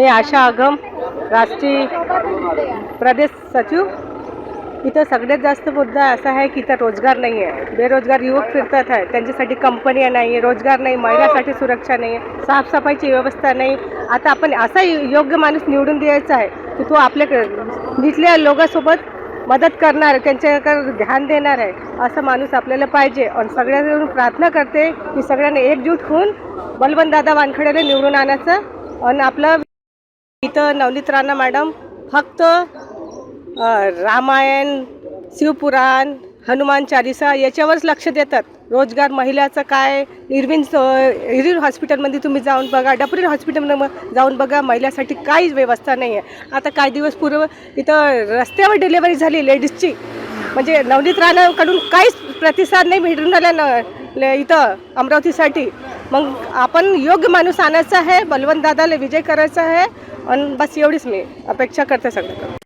मी आशा आगम राष्ट्रीय प्रदेश सचिव. इथं सगळ्यात जास्त मुद्दा असा आहे की इथं रोजगार नाही आहे बेरोजगार युवक फिरतात आहे. त्यांच्यासाठी कंपन्या नाही आहे रोजगार नाही महिलासाठी सुरक्षा नाही आहे साफसफाईची व्यवस्था नाही. आता आपण असा योग्य माणूस निवडून द्यायचा आहे की तो आपल्या इथल्या लोकांसोबत मदत करणार त्यांच्याकडे ध्यान देणार आहे असा माणूस आपल्याला पाहिजे. आणि सगळ्यांकडून प्रार्थना करते की सगळ्यांनी एकजूट होऊन बलवंत दादा निवडून आणायचं. आणि आपलं इथं नवनीत राणा मॅडम फक्त रामायण शिवपुराण हनुमान चालिसा याच्यावरच लक्ष देतात. रोजगार महिलाचं काय इरविन इरविन हॉस्पिटलमध्ये तुम्ही जाऊन बघा डपरीन हॉस्पिटलमध्ये जाऊन बघा महिलासाठी काहीच व्यवस्था नाही आहे. आता काही दिवस पूर्व इथं रस्त्यावर डिलेवरी झाली लेडीजची. म्हणजे नवनीत राणाकडून काहीच प्रतिसाद नाही भेटून राहिला न इथं अमरावतीसाठी. मग आपण योग्य माणूस आणायचा आहे बलवंत दादाला विजय करायचा आहे आणि बस एवढीच मी अपेक्षा करते सगळं